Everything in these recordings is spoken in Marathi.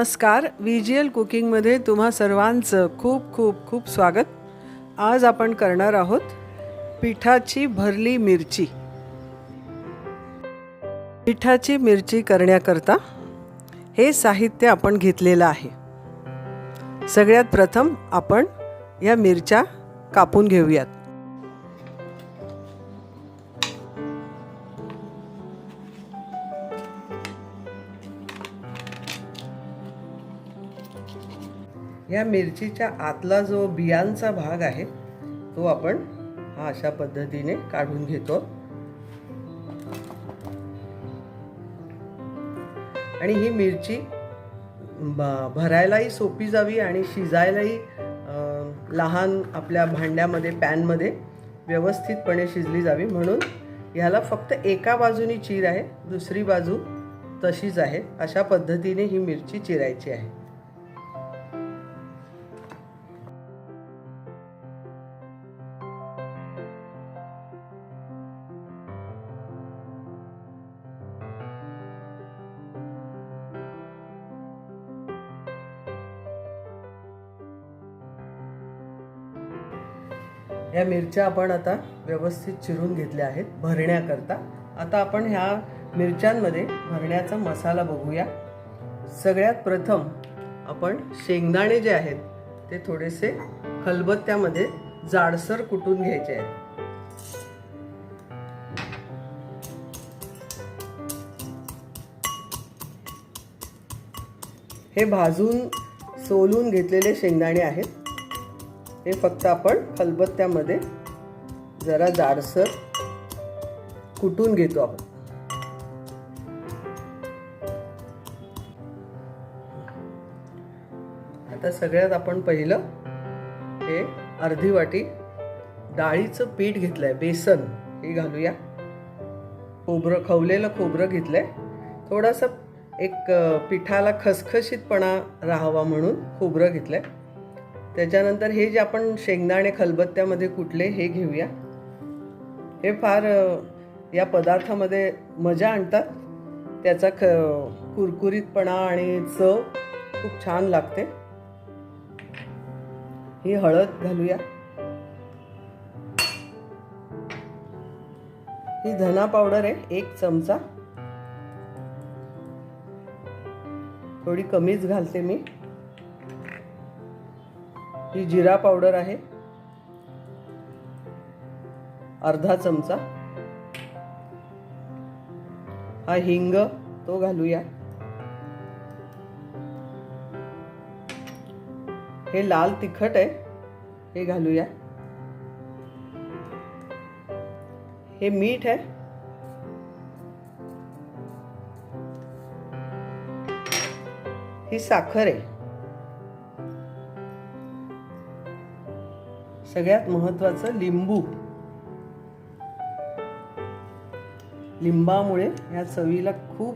नमस्कार. व्ही जी एल कुकिंगमध्ये तुम्हा सर्वांचं खूप खूप खूप स्वागत. आज आपण करणार आहोत पिठाची भरली मिरची. पिठाची मिरची करण्याकरता हे साहित्य आपण घेतलेलं आहे. सगळ्यात प्रथम आपण या मिरच्या कापून घेऊयात. या मिरचीच्या आतला जो बियांचा भाग आहे तो आपण हा अशा पद्धतीने काढून घेतो. आणि ही मिरची ब- भरायलाही सोपी जावी आणि शिजायलाही लहान आपल्या भांड्यामध्ये पॅनमध्ये व्यवस्थितपणे शिजली जावी. म्हणून ह्याला फक्त एका बाजूनी चीर आहे दुसरी बाजू तशीच आहे. अशा पद्धतीने ही मिरची चिरायची आहे. या मिरच्या आपण आता व्यवस्थित चिरून घेतल्या आहेत भरण्याकरता. आता आपण ह्या मिरच्यांमध्ये भरण्याचा मसाला बघूया. सगळ्यात प्रथम आपण शेंगदाणे जे आहेत ते थोडेसे खलबत्त्यामध्ये जाडसर कुटून घ्यायचे आहेत. हे भाजून सोलून घेतलेले शेंगदाणे आहेत. हे फक्त आपण खलबत्त्यामध्ये जरा जाडसर कुटून घेतो आपण. आता सगळ्यात आपण पहिलं हे अर्धी वाटी डाळीचं पीठ घेतलंय बेसन हे घालूया. खोबरं खवलेलं खोबरं घेतलंय. थोडासा एक पिठाला खसखशीतपणा राहावा म्हणून खोबरं घेतलंय. त्याच्यानंतर हे जे आपण शेंगदाणे खलबत्त्यामध्ये कुठले हे घेऊया. हे फार या पदार्थामध्ये मजा आणतात. त्याचा ख कुरकुरीतपणा आणि चव खूप छान लागते. ही हळद घालूया. ही धना पावडर आहे एक चमचा. थोडी कमीच घालते मी. ही जिरा पावडर आहे. अर्धा चमचा. हा हिंग तो घालूया. हे लाल तिखट आहे हे घालूया. हे मीठ आहे. ही साखर आहे. सगळ्यात महत्वाचं लिंबू. लिंबामुळे या चवीला खूप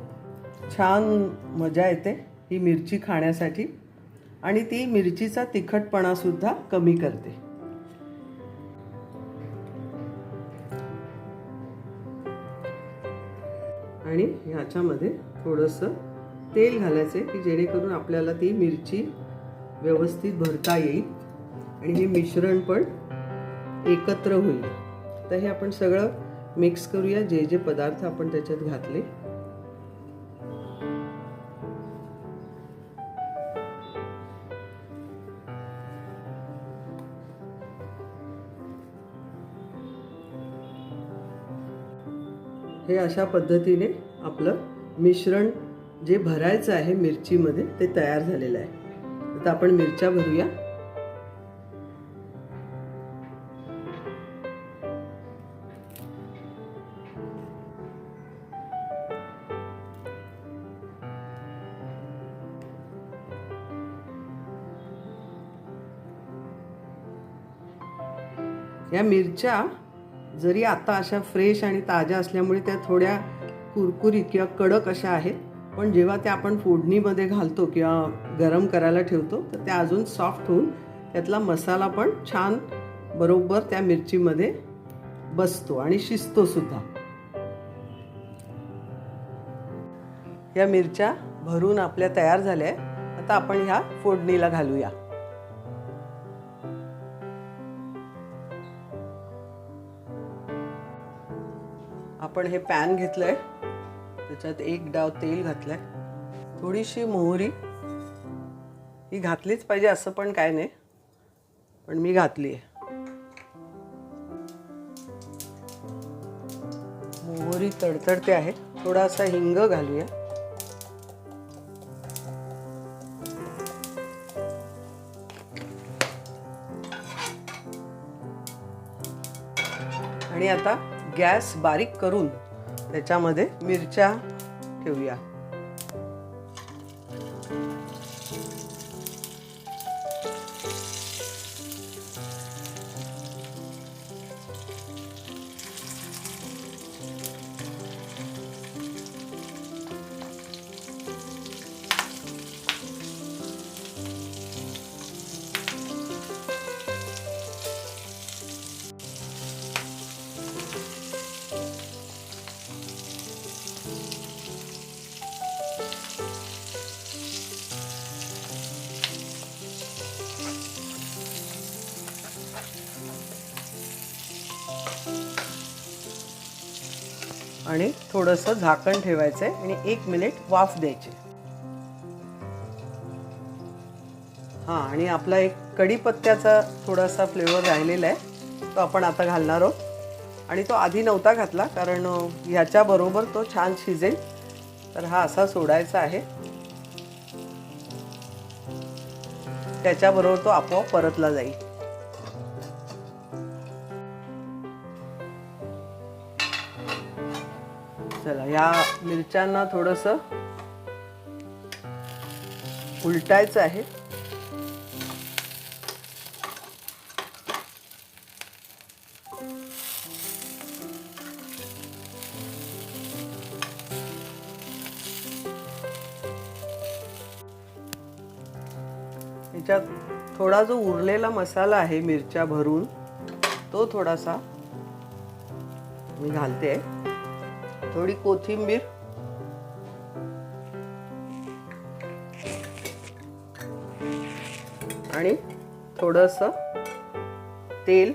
छान मजा येते ही मिरची खाण्यासाठी आणि ती मिरचीचा तिखटपणा सुद्धा कमी करते. आणि ह्याच्यामध्ये थोडंसं तेल घालायचं की जेणेकरून आपल्याला ती मिरची व्यवस्थित भरता येईल. आणि हे मिश्रण पण एकत्र होईल. तर हे आपण सगळं मिक्स करूया. जे जे पदार्थ आपण त्याच्यात घातले. हे अशा पद्धतीने आपलं मिश्रण जे भरायचं आहे मिरचीमध्ये ते तयार झालेलं आहे. आता आपण मिरच्या भरूया. या मिरच्या जरी आता अशा फ्रेश आणि ताज्या असल्यामुळे त्या थोड्या कुरकुरीत किंवा कडक अशा आहेत पण जेव्हा त्या आपण फोडणीमध्ये घालतो किंवा गरम करायला ठेवतो तर त्या अजून सॉफ्ट होऊन त्यातला मसाला पण छान बरोबर त्या मिरचीमध्ये बसतो आणि शिजतो सुद्धा. या मिरच्या भरून आपल्या तयार झाल्या आता आपण ह्या फोडणीला घालूया. आपण हे पॅन घेतलंय. त्याच्यात एक डाव तेल घातलंय. थोडीशी मोहरी. ही घातलीच पाहिजे असं पण काय नाही. पण मी घातली आहे. मोहरी तडतडते आहे. थोडासा हिंग घालूया. आणि आता गॅस बारीक करून त्याच्यामध्ये मिरच्या ठेवूया. आणि थोडंसं झाकण ठेवायचं आहे आणि एक मिनिट वाफ द्यायची. हां आणि आपला एक कढीपत्त्याचा थोडासा फ्लेवर राहिलेला आहे तो आपण आता घालणार आहोत. आणि तो आधी नव्हता घातला कारण ह्याच्याबरोबर तो छान शिजेल. तर हा असा सोडायचा आहे. त्याच्याबरोबर तो आपोआप परतला जाईल. चला या मिरच्यांना थोडस उलटायचं आहे. याच्यात थोडा जो उरलेला मसाला आहे मिरच्या भरून तो थोडासा मी घालते. आहे थोडी कोथिंबीर। आणि थोडस तेल।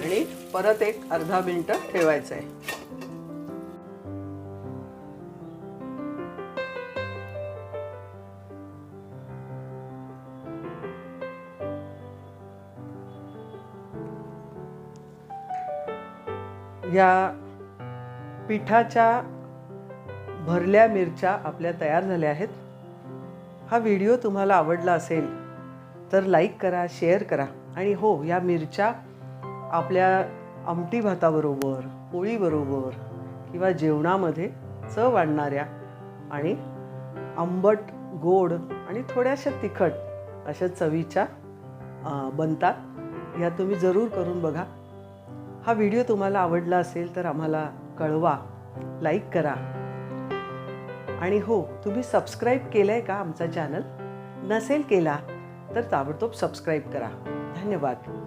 आणि परत एक अर्धा मिनिट ठेवायचं आहे या पिठाच्या भरल्या मिरच्या आपल्या तयार झाल्या आहेत. हा व्हिडिओ तुम्हाला आवडला असेल तर लाईक करा शेअर करा आणि हो या मिरच्या आपल्या आमटी भाताबरोबर पोळीबरोबर किंवा जेवणामध्ये चव आणणाऱ्या आणि आंबट गोड आणि थोड्याशा तिखट अशा चवीच्या बनतात. ह्या तुम्ही जरूर करून बघा. हा व्हिडिओ तुम्हाला आवडला असेल तर आम्हाला कळवा लाईक करा. आणि हो तुम्ही सबस्क्राईब केलं आहे का आमचा चॅनल? नसेल केला तर ताबडतोब सबस्क्राईब करा. धन्यवाद.